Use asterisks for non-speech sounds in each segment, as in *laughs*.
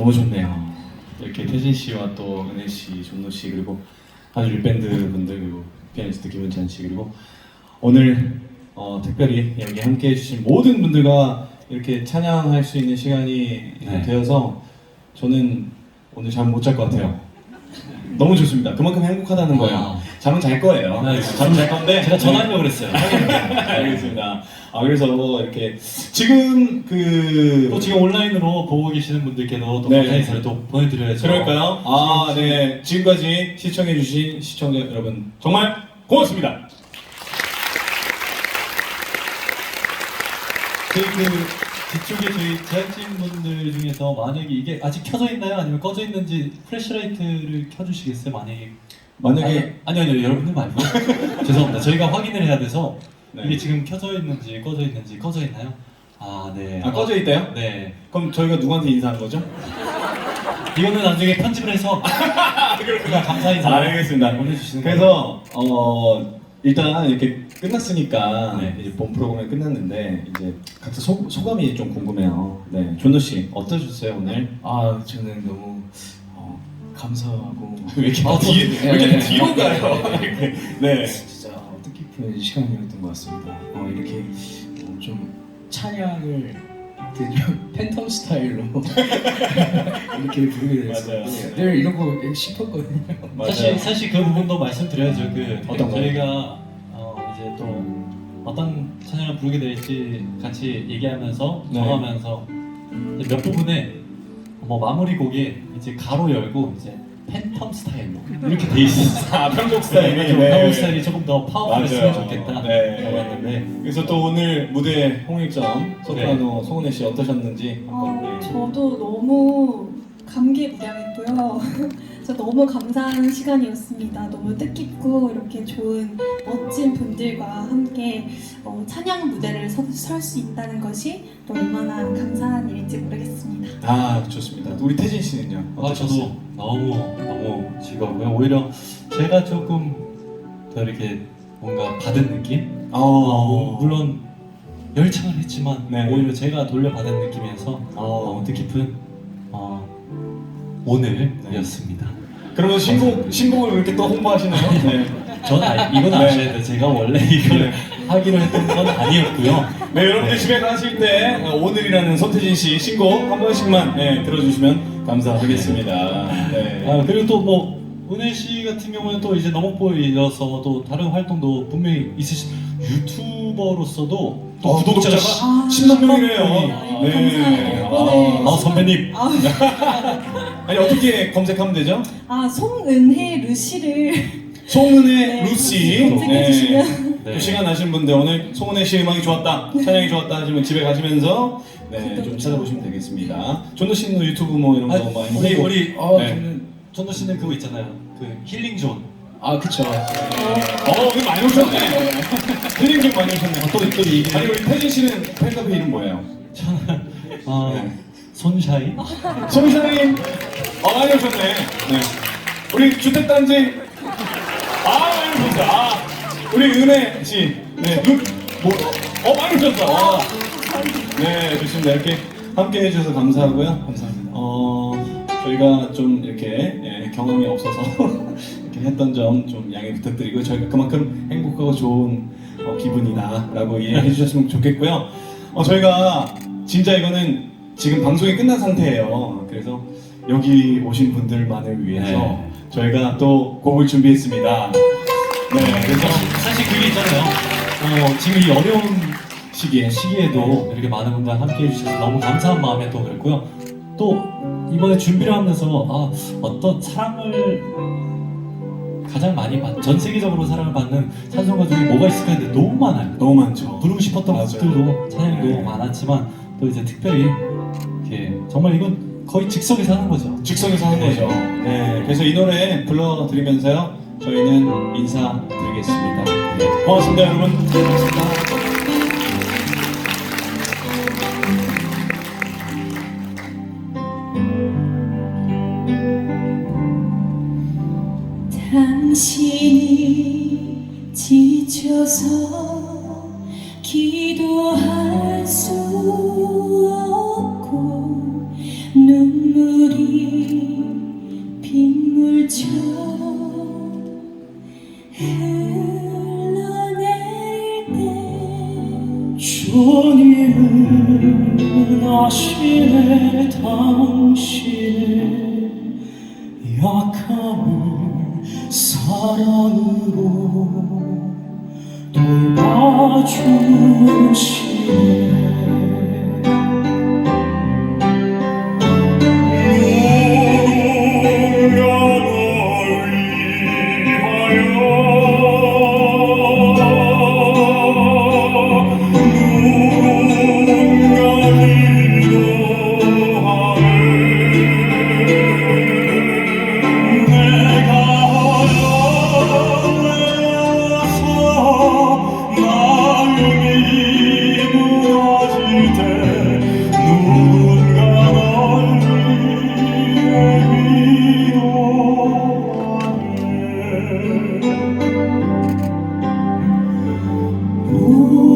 너무 좋네요. 이렇게 태진 씨와 또 은혜 씨, 존노 씨 그리고 아주 밴드 분들 그리고 피아니스트 김은찬 씨 그리고 오늘 어, 특별히 여기 함께 해 주신 모든 분들과 이렇게 찬양할 수 있는 시간이 네. 되어서 저는 오늘 잠 못 잘 것 같아요. 너무 좋습니다. 그만큼 행복하다는 거예요. 아. 잠은 잘 거예요. 네, 잠은 잘 건데 제가 전화하려고 그랬어요. 알겠습니다. 아 그래서 이렇게 지금 그 또 지금 온라인으로 보고 계시는 분들께도 또 네. 감사 인사를 또 보내드려야죠. 그럴까요? 아, 네. 지금까지 시청해주신 시청자 여러분 정말 고맙습니다. 저희 그 뒤쪽에 저희 제작진 분들 중에서 만약에 이게 아직 켜져 있나요? 아니면 꺼져 있는지 플래시라이트를 켜주시겠어요? 만약에 만약에 아니, 아니 아니요 여러분들 말고 죄송합니다. 저희가 확인을 해야 돼서 네. 이게 지금 켜져 있는지 꺼져 있는지 꺼져 있나요? 아 네. 아, 꺼져 있대요? 네. 그럼 저희가 누구한테 인사한 거죠? 이거는 나중에 편집을 해서 *laughs* 그냥 감사 인사 알겠습니다. 보내주시는 거예요. 그래서 어 일단 이렇게 끝났으니까 네. 이제 본 프로그램 끝났는데 이제 각자 소, 소감이 좀 궁금해요. 네, 존노 씨 어떠셨어요 오늘? 아 저는 너무 어, 감사하고 *laughs* 왜 이렇게 아, 뒤, 저- 왜 이렇게 네. 뒤로 가요? 이렇게. *laughs* 네. 진짜 어, 뜻깊은 시간이었던 것 같습니다. 어, 이렇게 어, 좀 찬양을 *laughs* 팬텀 스타일로 이렇게 부르게 돼서 맞아요. 늘 이런 거 싶었거든요. 맞아요. 사실 사실 그 부분도 말씀드려야죠. 그 어떤 거요? 저희가 어, 이제 또 어떤 찬양을 부르게 될지 같이 얘기하면서 네. 정하면서 이제 몇 부분에 뭐 마무리 곡에 이제 가로 열고 이제 팬텀 스타일로 이렇게 돼 있어요. 아, 편곡 스타일이. 네, 좀 네. 편곡 스타일이 조금 더 파워풀했으면 맞아요. 좋겠다. 네. 라고 했는데 그래서 또 오늘 무대 홍일점 소프라노 송은혜 씨 어떠셨는지 한번 어, 네. 저도 너무 감개무량했고요. 저 너무 감사한 시간이었습니다. 너무 뜻깊고 이렇게 좋은 멋진 분들과 함께 어, 찬양 무대를 설 수 있다는 것이 또 얼마나 감사한 일인지 모르겠습니다. 아 좋습니다. 우리 태진 씨는요? 아, 어떠셨어요? 저도 너무 너무 즐거웠고요. 오히려 제가 조금 더 이렇게 뭔가 받은 느낌? 아, 어, 물론 열창을 했지만 네. 오히려 제가 돌려받은 느낌이어서 너무 뜻깊은 어, 오늘이었습니다. 그러면 신곡 신곡을 이렇게 또 홍보하시나요? *laughs* 네. 저는 아, 이건 네. 아셔야 돼요. 제가 원래 이걸 하기로 했던 건 아니었고요. 네, 여러분들 집에 가실 때 어, 오늘이라는 손태진 씨 신곡 한 번씩만 네, 들어주시면 감사하겠습니다. 네. 아, 그리고 또 뭐 은혜 씨 같은 경우는 또 이제 너목보이어서 또 다른 활동도 분명히 있으신 유튜버로서도 또 어, 구독자가 구독자가 아, 10만 명이네요. 아, 네. 아, 네. 아 선배님 아 니 어떻게 검색하면 되죠? 아 송은혜 루시를 송은혜 네, 루시. 검색해 주시면 네. 또 시간 나신 분들 오늘 송은혜 씨 음악이 좋았다, 찬양이 좋았다 하시면 집에 가시면서 네, 좀 찾아보시면 되겠습니다. 존노 씨는 유튜브 뭐 이런 거 아, 많이 우리 보고. 우리 아 네. 저는 전도 씨는 그거 있잖아요. 그 힐링 존. 아 그쵸. 어, 오늘 많이 오셨네. 힐링 좀 많이 오셨네. 또, 또 얘기. 아니, 우리 태진 씨는 팬카페 이름 뭐예요? 저는 어, 네. 손샤이. 송사님, 어, 많이 오셨네. 네. 우리 주택단지, 아, 많이 오셨다. 아, 우리 은혜 씨, 네, 눈, 뭐, 어, 많이 오셨다. 아. 네, 좋습니다. 이렇게 함께 해주셔서 감사하고요. 감사합니다. 어, 저희가 좀 이렇게 예, 경험이 없어서 *laughs* 이렇게 했던 점 좀 양해 부탁드리고 저희가 그만큼 행복하고 좋은 어, 기분이다라고 이해해 주셨으면 좋겠고요. 어, 저희가 진짜 이거는 지금 방송이 끝난 상태예요. 그래서 여기 오신 분들만을 위해서 네. 저희가 또 곡을 준비했습니다. 네, 그래서 사실 그게 있잖아요. 어, 지금 이 어려운 시기에 시기에도 이렇게 많은 분들 함께 해주셔서 너무 감사한 마음에 또 그랬고요. 또 이번에 준비를 하면서 아, 어떤 사랑을 가장 많이 받, 전 세계적으로 사랑을 받는 찬송가 중에 뭐가 있을까 했는데 너무 많아요. 너무 많죠. 부르고 싶었던 맞아요. 곡들도 찬양도 네. 많았지만 또 이제 특별히 이렇게 정말 이건 거의 즉석에서 하는 거죠. 즉석에서 하는 네. 거죠. 네, 그래서 이 노래 불러드리면서요, 저희는 인사드리겠습니다. 네, 고맙습니다, 여러분. 고맙습니다. 주님은 아시네 당신의 약함을 사랑으로 돌봐주시네 누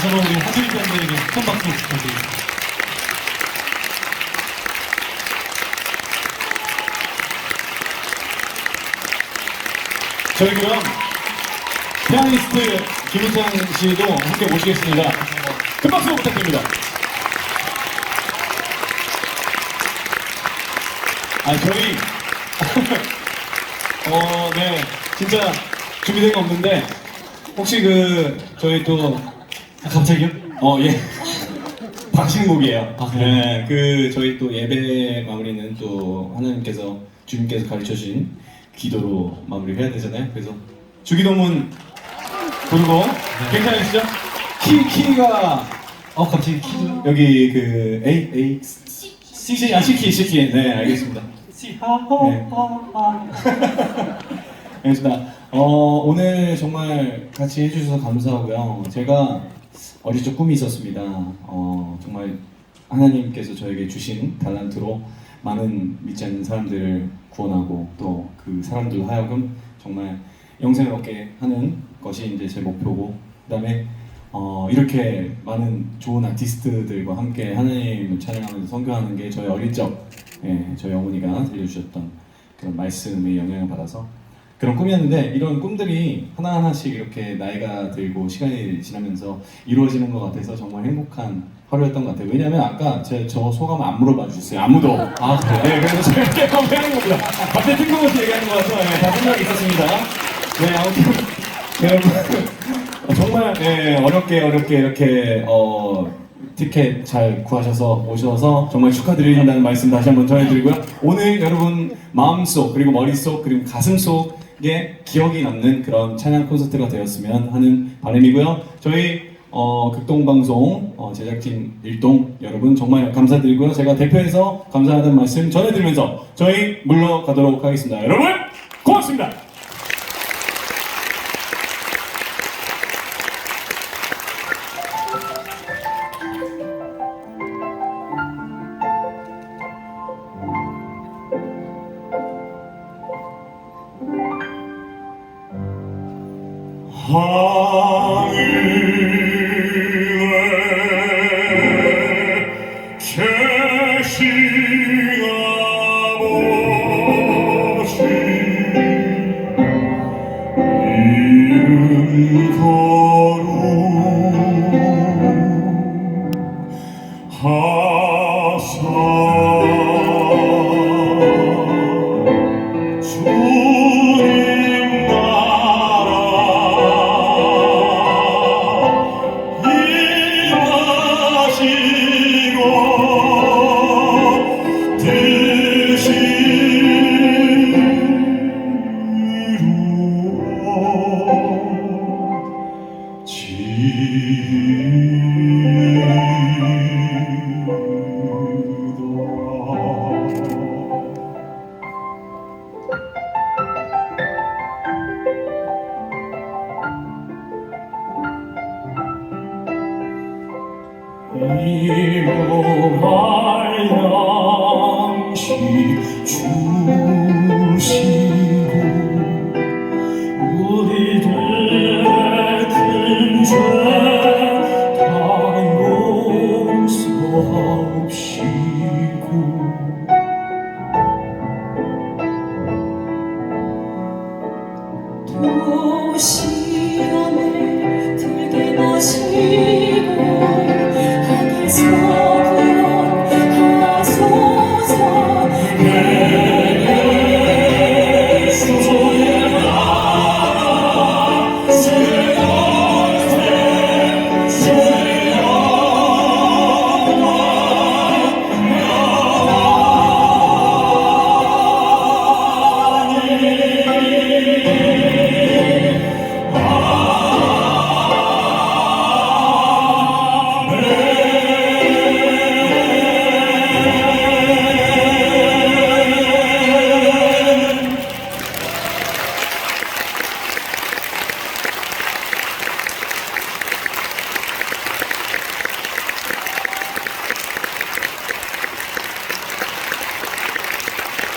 한번 우리 하슬이 밴드에게 큰 박수 부탁드립니다. 저희 그럼 피아니스트 김은창 씨도 함께 모시겠습니다. 큰 박수 부탁드립니다. 아 저희 *laughs* 어네 진짜 준비된 거 없는데 혹시 그 저희 또 아, 갑자기요? 어, 예. 박신곡이에요. 아, 네, 그 저희 또 예배 마무리는 또 하나님께서 주님께서 가르쳐 주신 기도로 마무리를 해야 되잖아요. 그래서 주기도문 부르고 괜찮으시죠? 키 키가 어 갑자기 키도 여기 그 A A C C 아 C 키 C 키 네 알겠습니다. 시하하하하 *laughs* 알겠습니다. 어, 오늘 정말 같이 해주셔서 감사하고요. 제가 어릴 적 꿈이 있었습니다. 어, 정말 하나님께서 저에게 주신 달란트로 많은 믿지 않는 사람들을 구원하고 또 그 사람들 하여금 정말 영생을 얻게 하는 것이 이제 제 목표고 그다음에 어, 이렇게 많은 좋은 아티스트들과 함께 하나님을 찬양하면서 선교하는 게 저희 어릴 적 예, 저희 어머니가 들려주셨던 그런 말씀의 영향을 받아서 그런 꿈이었는데 이런 꿈들이 하나하나씩 이렇게 나이가 들고 시간이 지나면서 이루어지는 것 같아서 정말 행복한 하루였던 것 같아요. 왜냐면 아까 제 저 소감 안 물어봐 주셨어요. 아무도. 아 그래요? 네, 그래서 제가 이렇게 검토하는 겁니다. 갑자기 뜬금없이 얘기하는 것 같아서 네, 다 생각이 있었습니다. 네, 아무튼 네, 여러분 정말 네, 어렵게 어렵게 이렇게 어, 티켓 잘 구하셔서 오셔서 정말 축하드린다는 말씀 다시 한번 전해드리고요. 오늘 여러분 마음속 그리고 머릿속 그리고 가슴속 에 기억이 남는 그런 찬양 콘서트가 되었으면 하는 바람이고요. 저희 어, 극동방송 어, 제작진 일동 여러분 정말 감사드리고요. 제가 대표해서 감사하다는 말씀 전해드리면서 저희 물러가도록 하겠습니다. 여러분 고맙습니다. Amico name.